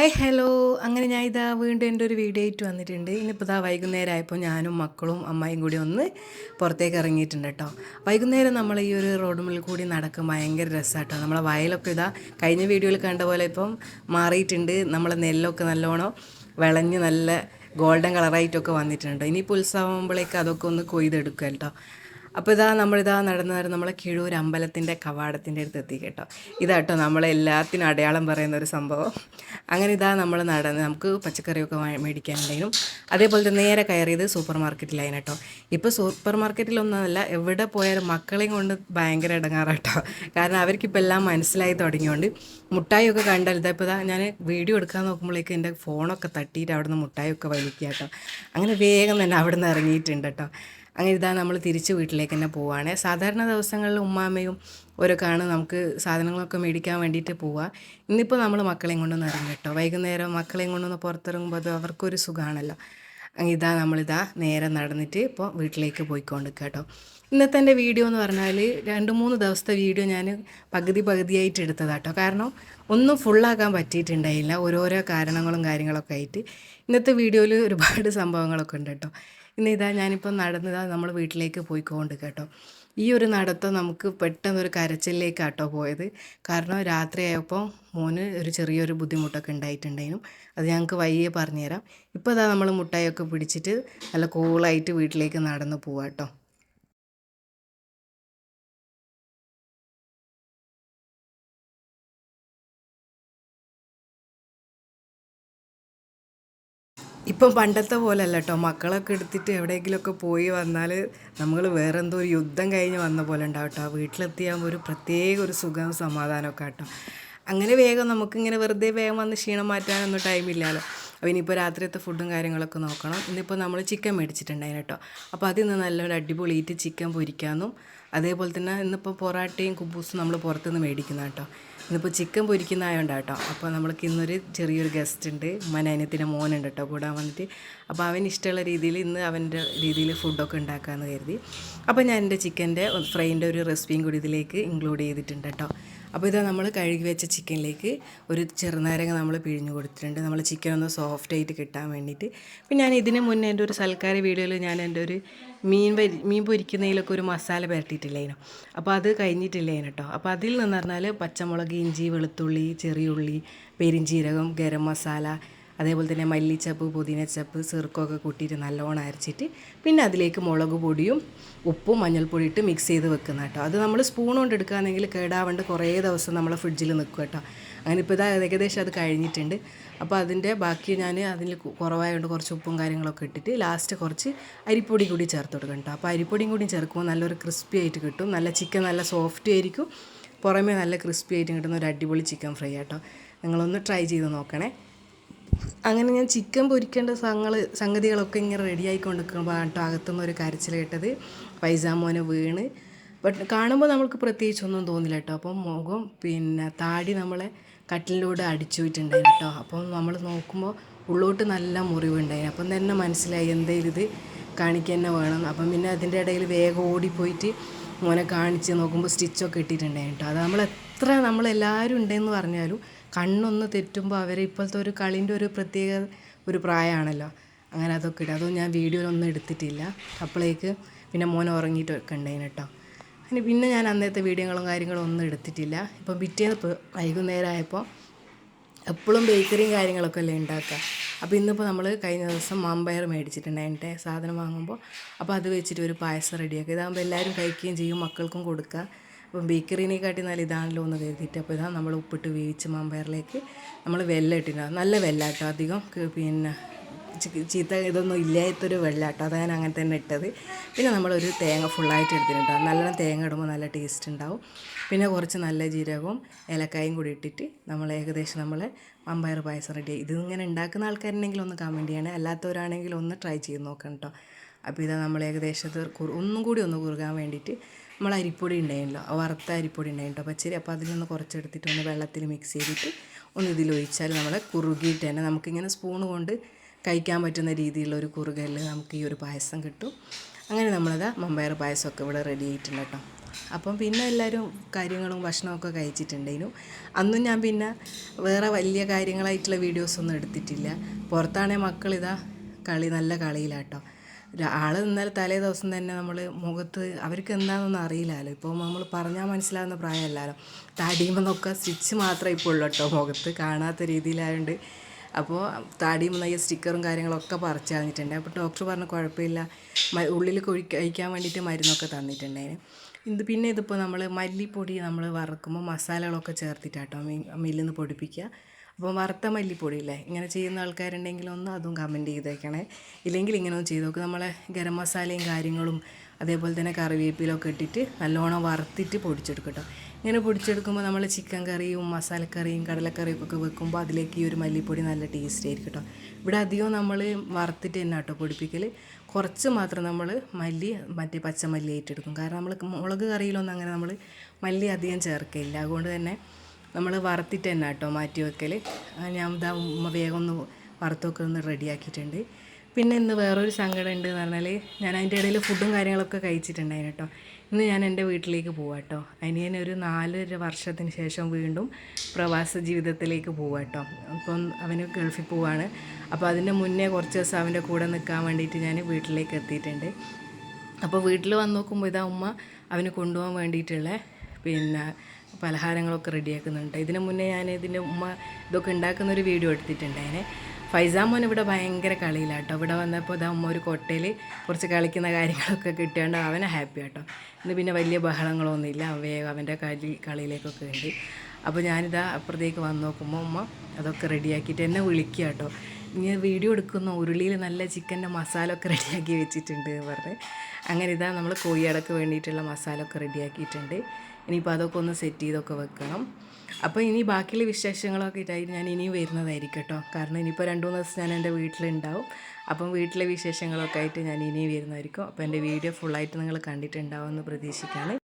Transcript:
Hi hello. അങ്ങനെ ഞാൻ ഇതാ വീണ്ടും എന്റെ ഒരു വീഡിയോ ആയിട്ട് വന്നിട്ടുണ്ട്. ഇന്നിപ്പോൾ ഇതാ വൈകുന്നേരം ആയപ്പോൾ ഞാനും മക്കളും അമ്മായും കൂടി ഒന്ന് പുറത്തേക്ക് ഇറങ്ങിയിട്ടുണ്ട് കേട്ടോ. വൈകുന്നേരം നമ്മൾ ഈ ഒരു റോഡ് മുകളിൽ കൂടി നടക്കും ഭയങ്കര രസമാട്ടോ നമ്മളെ വയലൊക്കെ ഇതാ കഴിഞ്ഞ വീഡിയോയിൽ കണ്ട പോലെ ഇപ്പം മാറിയിട്ടുണ്ട്. നമ്മളെ നെല്ലൊക്കെ നല്ലോണം വിളഞ്ഞ് നല്ല ഗോൾഡൻ കളറായിട്ടൊക്കെ വന്നിട്ടുണ്ട് ഇനിയിപ്പോൾ ഉത്സവമാകുമ്പോഴേക്ക് അതൊക്കെ ഒന്ന് കൊയ്തെടുക്കുക കേട്ടോ. അപ്പോൾ ഇതാ നമ്മളിതാ നടന്നു നടന്ന് നമ്മളെ കിഴൂർ അമ്പലത്തിന്റെ കവാടത്തിന്റെ അടുത്ത് എത്തി കേട്ടോ. ഇതാട്ടോ നമ്മളെ എല്ലാത്തിനും അടയാളം പറയുന്ന ഒരു സംഭവം. അങ്ങനെ ഇതാ നമ്മൾ നടന്ന് നമുക്ക് പച്ചക്കറിയൊക്കെ മേടിക്കാനുണ്ടെങ്കിലും അതേപോലെ തന്നെ നേരെ കയറിയത് സൂപ്പർ മാർക്കറ്റിലായിരുന്നു കേട്ടോ. ഇപ്പോൾ സൂപ്പർ മാർക്കറ്റിലൊന്നുമല്ല എവിടെ പോയാലും മക്കളെയും കൊണ്ട് ഭയങ്കര ഇടങ്ങാറാട്ടോ. കാരണം അവർക്കിപ്പോൾ എല്ലാം മനസ്സിലായി തുടങ്ങിയോണ്ട് മുട്ടായിയൊക്കെ കണ്ടാൽ ഇതാ ഇപ്പോൾ ഇതാ ഞാൻ വീഡിയോ എടുക്കാൻ നോക്കുമ്പോഴേക്ക് എന്റെ ഫോണൊക്കെ തട്ടിയിട്ട് അവിടുന്ന് മുട്ടായിയൊക്കെ വലിക്കുക കേട്ടോ. അങ്ങനെ വേഗം തന്നെ അവിടുന്ന് ഇറങ്ങിയിട്ടുണ്ട് കേട്ടോ. അങ്ങനെ ഇതാ നമ്മൾ തിരിച്ച് വീട്ടിലേക്ക് തന്നെ പോവുകയാണ് സാധാരണ ദിവസങ്ങളിൽ ഉമ്മാമ്മയും ഓരോ കാണും നമുക്ക് സാധനങ്ങളൊക്കെ മേടിക്കാൻ വേണ്ടിയിട്ട് പോവുക ഇന്നിപ്പോൾ നമ്മൾ മക്കളെയും കൊണ്ടൊന്ന് ഇറങ്ങും കേട്ടോ. വൈകുന്നേരം മക്കളെയും കൊണ്ടൊന്ന് പുറത്തിറങ്ങുമ്പോൾ അത് അവർക്കൊരു സുഖമാണല്ലോ അങ്ങനെ ഇതാ നമ്മളിതാ നേരെ നടന്നിട്ട് ഇപ്പോൾ വീട്ടിലേക്ക് പോയിക്കൊണ്ട് കേട്ടോ. ഇന്നത്തെ എന്റെ വീഡിയോ എന്ന് പറഞ്ഞാൽ രണ്ട് മൂന്ന് ദിവസത്തെ വീഡിയോ ഞാൻ പകുതി പകുതിയായിട്ട് എടുത്തതാട്ടോ കാരണം ഒന്നും ഫുള്ളാക്കാൻ പറ്റിയിട്ടുണ്ടായില്ല. ഓരോരോ കാരണങ്ങളും കാര്യങ്ങളൊക്കെ ആയിട്ട്. ഇന്നത്തെ വീഡിയോയിൽ ഒരുപാട് സംഭവങ്ങളൊക്കെ ഉണ്ട് കേട്ടോ. ഇന്ന് ഇതാ ഞാനിപ്പോൾ നടന്നതാ നമ്മൾ വീട്ടിലേക്ക് പോയിക്കൊണ്ട് കേട്ടോ. ഈ ഒരു നടത്തം നമുക്ക് പെട്ടെന്നൊരു കരച്ചിലേക്കാട്ടോ പോയത്. കാരണം രാത്രിയായപ്പോൾ മോന് ഒരു ചെറിയൊരു ബുദ്ധിമുട്ടൊക്കെ ഉണ്ടായിട്ടുണ്ടായിരുന്നു. അത് ഞങ്ങൾക്ക് വയ്യെ പറഞ്ഞുതരാം. ഇപ്പോൾ അതാ നമ്മൾ മുട്ടായൊക്കെ പിടിച്ചിട്ട് നല്ല കൂളായിട്ട് വീട്ടിലേക്ക് നടന്നു പോവാം ഇപ്പം പണ്ടത്തെ പോലെ അല്ല കേട്ടോ മക്കളൊക്കെ എടുത്തിട്ട് എവിടെയെങ്കിലുമൊക്കെ പോയി വന്നാൽ നമ്മൾ വേറെ എന്തോ ഒരു യുദ്ധം കഴിഞ്ഞ് വന്ന പോലെ ഉണ്ടാവും കേട്ടോ വീട്ടിലെത്തിയാകുമ്പോൾ ഒരു പ്രത്യേക ഒരു സുഖം സമാധാനമൊക്കെ കേട്ടോ അങ്ങനെ വേഗം നമുക്കിങ്ങനെ വെറുതെ വേഗം വന്ന് ക്ഷീണം മാറ്റാനൊന്നും ടൈമില്ലല്ലോ അപ്പോൾ ഇനിയിപ്പോൾ രാത്രിയത്തെ ഫുഡും കാര്യങ്ങളൊക്കെ നോക്കണം. ഇന്നിപ്പോൾ നമ്മൾ ചിക്കൻ മേടിച്ചിട്ടുണ്ടായിരുന്നു കേട്ടോ. അപ്പോൾ അതിൽ നിന്ന് നല്ലൊരു അടിപൊളിയിട്ട് ചിക്കൻ പൊരിക്കാമെന്നും അതേപോലെ തന്നെ ഇന്നിപ്പോൾ പൊറാട്ടയും കുബൂസും നമ്മൾ പുറത്തുനിന്ന് മേടിക്കുന്ന കേട്ടോ. ഇന്നിപ്പോൾ ചിക്കൻ പൊരിക്കുന്ന ആയതുകൊണ്ട് കേട്ടോ അപ്പോൾ നമ്മൾക്ക് ഇന്നൊരു ചെറിയൊരു ഗസ്റ്റ് ഉണ്ട്. മനയനത്തിന്റെ മോനുണ്ട് കേട്ടോ കൂടാൻ വന്നിട്ട്. അപ്പോൾ അവൻ ഇഷ്ടമുള്ള രീതിയിൽ ഇന്ന് അവന്റെ രീതിയിൽ ഫുഡൊക്കെ ഉണ്ടാക്കാമെന്ന് കരുതി. അപ്പോൾ ഞാൻ എന്റെ ചിക്കന്റെ ഫ്രൈന്റെ ഒരു റെസിപ്പിയും കൂടി ഇതിലേക്ക് ഇൻക്ലൂഡ് ചെയ്തിട്ടുണ്ട് കേട്ടോ അപ്പോൾ ഇതാ നമ്മൾ കഴുകി വെച്ച ചിക്കനിലേക്ക് ഒരു ചെറുനാരങ്ങ നമ്മൾ പിഴിഞ്ഞു കൊടുത്തിട്ടുണ്ട്. നമ്മൾ ചിക്കൻ ഒന്ന് സോഫ്റ്റ് ആയിട്ട് കിട്ടാൻ വേണ്ടിയിട്ട്. പിന്നെ ഞാൻ ഇതിന് മുന്നേ എന്റെ ഒരു സൽക്കാര വീഡിയോയിൽ ഞാൻ എന്റെ ഒരു മീൻ വരി മീൻ പൊരിക്കുന്നതിലൊക്കെ ഒരു മസാല പുരട്ടിയിട്ടില്ലേനു അപ്പോൾ അത് കഴിഞ്ഞിട്ടില്ലേനു കേട്ടോ അപ്പോൾ അതിൽ നിന്ന് പറഞ്ഞാൽ പച്ചമുളക് ഇഞ്ചി വെളുത്തുള്ളി ചെറിയുള്ളി പെരിഞ്ചീരകം ഗരം മസാല അതേപോലെ തന്നെ മല്ലിച്ചപ്പ് പുതിനച്ചപ്പ് ചെറുക്കമൊക്കെ കൂട്ടിയിട്ട് നല്ലോണം അരച്ചിട്ട് പിന്നെ അതിലേക്ക് മുളക് പൊടിയും ഉപ്പും മഞ്ഞൾപ്പൊടി ഇട്ട് മിക്സ് ചെയ്ത് വെക്കുന്ന കേട്ടോ. അത് നമ്മൾ സ്പൂൺ കൊണ്ട് എടുക്കുകയാണെങ്കിൽ കേടാവേണ്ട കുറേ ദിവസം നമ്മളെ ഫ്രിഡ്ജിൽ നിൽക്കും കേട്ടോ. അങ്ങനെ ഇപ്പോൾ ഇതാ ഏകദേശം അത് കഴിഞ്ഞിട്ടുണ്ട്. അപ്പോൾ അതിന്റെ ബാക്കി ഞാൻ അതിൽ കുറവായതുകൊണ്ട് കുറച്ച് ഉപ്പും കാര്യങ്ങളൊക്കെ ഇട്ടിട്ട് ലാസ്റ്റ് കുറച്ച് അരിപ്പൊടി കൂടി ചേർത്ത് കൊടുക്കണം കേട്ടോ. അപ്പോൾ അരിപ്പൊടിയും കൂടി ചേർക്കുമ്പോൾ നല്ലൊരു ക്രിസ്പി ആയിട്ട് കിട്ടും. നല്ല ചിക്കൻ നല്ല സോഫ്റ്റ് ആയിരിക്കും. പുറമേ നല്ല ക്രിസ്പി ആയിട്ട് കിട്ടുന്ന ഒരു അടിപൊളി ചിക്കൻ ഫ്രൈ ആട്ടോ നിങ്ങളൊന്ന് ട്രൈ ചെയ്ത് നോക്കണേ. അങ്ങനെ ഞാൻ ചിക്കൻ പൊരിക്കേണ്ട സങ്ങൾ സംഗതികളൊക്കെ ഇങ്ങനെ റെഡി ആയിക്കൊണ്ടിരിക്കുമ്പോൾ കേട്ടോ അകത്തുനിന്ന് ഒരു കരച്ചിൽ കേട്ടത്. പൈസാമോനെ വീണ്. ബട്ട് കാണുമ്പോൾ നമുക്ക് പ്രത്യേകിച്ചൊന്നും തോന്നില്ല കേട്ടോ. അപ്പം മുഖം പിന്നെ താടി നമ്മളെ കട്ടിലൂടെ അടിച്ചു പോയിട്ടുണ്ടായിരുന്നു കേട്ടോ. അപ്പം നമ്മൾ നോക്കുമ്പോൾ ഉള്ളോട്ട് നല്ല മുറിവുണ്ടായിരുന്നു അപ്പം തന്നെ മനസ്സിലായി എന്തേ ഇത്? കാണിക്കുക തന്നെ വേണം. അപ്പം പിന്നെ അതിന്റെ ഇടയിൽ വേഗം ഓടിപ്പോയിട്ട് മോനെ കാണിച്ച് നോക്കുമ്പോൾ സ്റ്റിച്ചൊക്കെ ഇട്ടിട്ടുണ്ടായിരുന്നു കേട്ടോ. അത് നമ്മൾ എത്ര നമ്മളെല്ലാവരും ഉണ്ടെന്ന് പറഞ്ഞാലും കണ്ണൊന്ന് തെറ്റുമ്പോൾ അവരെ ഇപ്പോഴത്തെ ഒരു കളീന്റെ ഒരു പ്രത്യേക ഒരു പ്രായമാണല്ലോ. അങ്ങനെ അതൊക്കെ ഇടും. അതും ഞാൻ വീഡിയോയിലൊന്നും എടുത്തിട്ടില്ല. അപ്പോഴേക്ക് പിന്നെ മോൻ ഉറങ്ങിയിട്ടൊക്കെ ഉണ്ടായിന് കേട്ടോ. അങ്ങനെ പിന്നെ ഞാൻ അന്നത്തെ വീഡിയോകളും കാര്യങ്ങളും ഒന്നും എടുത്തിട്ടില്ല. ഇപ്പം പിറ്റേന്ന് വൈകുന്നേരം ആയപ്പോൾ എപ്പോഴും ബേക്കറിയും കാര്യങ്ങളൊക്കെ അല്ലേ ഉണ്ടാക്കുക. അപ്പോൾ ഇന്നിപ്പോൾ നമ്മൾ കഴിഞ്ഞ ദിവസം മാമ്പയർ മേടിച്ചിട്ടുണ്ടായിട്ട് സാധനം വാങ്ങുമ്പോൾ. അപ്പോൾ അത് വെച്ചിട്ട് ഒരു പായസം റെഡിയാക്കുക ഇതാകുമ്പോൾ എല്ലാവരും കഴിക്കുകയും ചെയ്യും മക്കൾക്കും കൊടുക്കുക. അപ്പം ബേക്കറിനെക്കാട്ടി നല്ല ഇതാണല്ലോ എന്ന് കരുതിയിട്ട് അപ്പോൾ ഇതാ നമ്മൾ ഉപ്പിട്ട് വേവിച്ച മാമ്പയറിലേക്ക് നമ്മൾ വെല്ലം ഇട്ടിട്ടുണ്ട്. നല്ല വെല്ലാട്ടോ അധികം. പിന്നെ ചീത്ത ഇതൊന്നും ഇല്ലാത്തൊരു വെള്ളാട്ടോ അതാണ് ഞാൻ അങ്ങനെ തന്നെ ഇട്ടത്. പിന്നെ നമ്മളൊരു തേങ്ങ ഫുള്ളായിട്ട് എടുത്തിട്ടുണ്ട്. നല്ലോണം തേങ്ങ ഇടുമ്പോൾ നല്ല ടേസ്റ്റ് ഉണ്ടാവും. പിന്നെ കുറച്ച് നല്ല ജീരകവും ഏലക്കായും കൂടി ഇട്ടിട്ട് നമ്മൾ ഏകദേശം നമ്മൾ അമ്പയർ പായസം റെഡി ഇത് ഇങ്ങനെ ഉണ്ടാക്കുന്ന ആൾക്കാരുണ്ടെങ്കിൽ ഒന്ന് കമന്റ് ചെയ്യണേ. അല്ലാത്തവരാണെങ്കിൽ ഒന്ന് ട്രൈ ചെയ്ത് നോക്കണം കേട്ടോ അപ്പോൾ ഇതാ നമ്മൾ ഏകദേശം ഒന്നും കൂടി ഒന്ന് കുറുകാൻ വേണ്ടിയിട്ട് നമ്മൾ അരിപ്പൊടി ഉണ്ടായിരുന്നല്ലോ. വറുത്ത അരിപ്പൊടി ഉണ്ടായിരുന്നു പച്ചരി അപ്പോൾ അതിൽ നിന്ന് കുറച്ചെടുത്തിട്ട് ഒന്ന് വെള്ളത്തിൽ മിക്സ് ചെയ്തിട്ട് ഒന്ന് ഇതിൽ ഒഴിച്ചാൽ നമ്മൾ കുറുകിയിട്ട് തന്നെ നമുക്കിങ്ങനെ സ്പൂൺ കൊണ്ട് കഴിക്കാൻ പറ്റുന്ന രീതിയിലുള്ള ഒരു കുറുകയിൽ നമുക്ക് ഈ ഒരു പായസം കിട്ടും. അങ്ങനെ നമ്മളത് മമ്പയർ പായസമൊക്കെ ഇവിടെ റെഡി ആയിട്ടുണ്ട് കേട്ടോ. അപ്പം പിന്നെ എല്ലാവരും കാര്യങ്ങളും ഭക്ഷണമൊക്കെ കഴിച്ചിട്ടുണ്ടേനു അന്നും ഞാൻ പിന്നെ വേറെ വലിയ കാര്യങ്ങളായിട്ടുള്ള വീഡിയോസൊന്നും എടുത്തിട്ടില്ല. പുറത്താണെങ്കിൽ മക്കളിതാ കളി നല്ല കളിയിലാട്ടോ. ആൾ ഇന്നലെ തലേ ദിവസം തന്നെ നമ്മൾ മുഖത്ത് അവർക്ക് എന്താണെന്നൊന്നും അറിയില്ലല്ലോ. ഇപ്പോൾ നമ്മൾ പറഞ്ഞാൽ മനസ്സിലാവുന്ന പ്രായമല്ലല്ലോ. താടിയുമെന്നൊക്കെ സ്റ്റിച്ച് മാത്രമേ ഇപ്പോൾ ഉള്ളൂ കേട്ടോ മുഖത്ത് കാണാത്ത രീതിയിലായതുകൊണ്ട് അപ്പോൾ താടിയും ഈ സ്റ്റിക്കറും കാര്യങ്ങളൊക്കെ പറിച്ച് കളഞ്ഞിട്ടുണ്ട്. അപ്പോൾ ഡോക്ടർ പറഞ്ഞു കുഴപ്പമില്ല. ഉള്ളിൽ കൊഴി കഴിക്കാൻ വേണ്ടിയിട്ട് മരുന്നൊക്കെ തന്നിട്ടുണ്ടായിരുന്നു ഇത് പിന്നെ ഇതിപ്പോൾ നമ്മൾ മല്ലിപ്പൊടി നമ്മൾ വറുക്കുമ്പോൾ മസാലകളൊക്കെ ചേർത്തിട്ടാട്ടോ മില്ലിൽ നിന്ന് പൊടിപ്പിക്കുക. അപ്പോൾ വറുത്ത മല്ലിപ്പൊടി ഇല്ലേ? ഇങ്ങനെ ചെയ്യുന്ന ആൾക്കാരുണ്ടെങ്കിൽ ഒന്ന് അതും കമന്റ് ചെയ്തേക്കണേ. ഇല്ലെങ്കിൽ ഇങ്ങനെ ഒന്ന് ചെയ്ത് നോക്കും. നമ്മളെ ഗരം മസാലയും കാര്യങ്ങളും അതേപോലെ തന്നെ കറിവേപ്പിലൊക്കെ ഇട്ടിട്ട് നല്ലോണം വറുത്തിട്ട് പൊടിച്ചെടുക്കും കേട്ടോ ഇങ്ങനെ പൊടിച്ചെടുക്കുമ്പോൾ നമ്മൾ ചിക്കൻ കറിയും മസാലക്കറിയും കടലക്കറിയും ഒക്കെ വെക്കുമ്പോൾ അതിലേക്ക് ഈ ഒരു മല്ലിപ്പൊടി നല്ല ടേസ്റ്റ് ആയിരിക്കും കേട്ടോ ഇവിടെ അധികം നമ്മൾ വറുത്തിട്ട് തന്നെ കേട്ടോ പൊടിപ്പിക്കൽ കുറച്ച് മാത്രം നമ്മൾ മല്ലി മറ്റേ പച്ചമല്ലി ആയിട്ടെടുക്കും കാരണം നമ്മൾ മുളക് കറിയിലൊന്നും അങ്ങനെ നമ്മൾ മല്ലി അധികം ചേർക്കില്ല അതുകൊണ്ട് തന്നെ നമ്മൾ വറുത്തിട്ട് തന്നെ കേട്ടോ മാറ്റി വെക്കൽ ഞാൻ ഇതാ ഉമ്മ വേഗം ഒന്ന് വറുത്തൊക്കെ ഒന്ന് റെഡിയാക്കിയിട്ടുണ്ട് പിന്നെ ഇന്ന് വേറൊരു സങ്കടം ഉണ്ട് എന്ന് പറഞ്ഞാൽ ഞാൻ അതിന്റെ ഇടയിൽ ഫുഡും കാര്യങ്ങളൊക്കെ കഴിച്ചിട്ടുണ്ടായിരുന്നു കേട്ടോ. ഇന്ന് ഞാൻ എന്റെ വീട്ടിലേക്ക് പോവാം കേട്ടോ. അനിയൻ ഒരു നാലര വർഷത്തിന് ശേഷം വീണ്ടും പ്രവാസ ജീവിതത്തിലേക്ക് പോവാം കേട്ടോ. അപ്പം അവന് ഗൾഫിൽ പോവാണ്. അപ്പോൾ അതിന്റെ മുന്നേ കുറച്ച് ദിവസം അവന്റെ കൂടെ നിൽക്കാൻ വേണ്ടിയിട്ട് ഞാൻ വീട്ടിലേക്ക് എത്തിയിട്ടുണ്ട്. അപ്പോൾ വീട്ടിൽ വന്ന് നോക്കുമ്പോൾ ഇതാ ഉമ്മ അവന് കൊണ്ടുപോകാൻ വേണ്ടിയിട്ടുള്ള പിന്നെ പലഹാരങ്ങളൊക്കെ റെഡിയാക്കുന്നുണ്ട്. ഇതിന് മുന്നേ ഞാൻ ഇതിന്റെ ഉമ്മ ഇതൊക്കെ ഉണ്ടാക്കുന്ന ഒരു വീഡിയോ എടുത്തിട്ടുണ്ടായിനെ. ഫൈസാൻ മോൻ ഇവിടെ ഭയങ്കര കളിയിലാട്ടോ. ഇവിടെ വന്നപ്പോൾ ഇതാ ഉമ്മ ഒരു കൊട്ടയിൽ കുറച്ച് കളിക്കുന്ന കാര്യങ്ങളൊക്കെ കിട്ടിയാണ്ട് അവനെ ഹാപ്പി ആട്ടോ. ഇന്ന് പിന്നെ വലിയ ബഹളങ്ങളൊന്നുമില്ല. വേഗം അവന്റെ കളി കളിയിലേക്കൊക്കെ ഉണ്ട് അപ്പോൾ ഞാനിതാ അപ്പുറത്തേക്ക് വന്ന് നോക്കുമ്പോൾ ഉമ്മ അതൊക്കെ റെഡിയാക്കിയിട്ട് എന്നെ വിളിക്കുക കേട്ടോ ഇനി വീഡിയോ എടുക്കുന്ന ഉരുളിയിൽ നല്ല ചിക്കന്റെ മസാല ഒക്കെ റെഡിയാക്കി വെച്ചിട്ടുണ്ട് പറഞ്ഞ്. അങ്ങനെ ഇതാ നമ്മൾ കോഴിയടക്ക് വേണ്ടിയിട്ടുള്ള മസാല ഒക്കെ റെഡിയാക്കിയിട്ടുണ്ട്. ഇനിയിപ്പോൾ അതൊക്കെ ഒന്ന് സെറ്റ് ചെയ്തൊക്കെ വെക്കണം. അപ്പോൾ ഇനി ബാക്കിയുള്ള വിശേഷങ്ങളൊക്കെ ഇട്ടായിട്ട് ഞാൻ ഇനിയും വരുന്നതായിരിക്കും കേട്ടോ കാരണം ഇനിയിപ്പോൾ രണ്ട് മൂന്ന് ദിവസം ഞാൻ എന്റെ വീട്ടിലുണ്ടാവും. അപ്പം വീട്ടിലെ വിശേഷങ്ങളൊക്കെ ആയിട്ട് ഞാൻ ഇനിയും വരുന്നതായിരിക്കും. അപ്പോൾ എന്റെ വീഡിയോ ഫുള്ളായിട്ട് നിങ്ങൾ കണ്ടിട്ടുണ്ടാവുമെന്ന് പ്രതീക്ഷിക്കുകയാണ്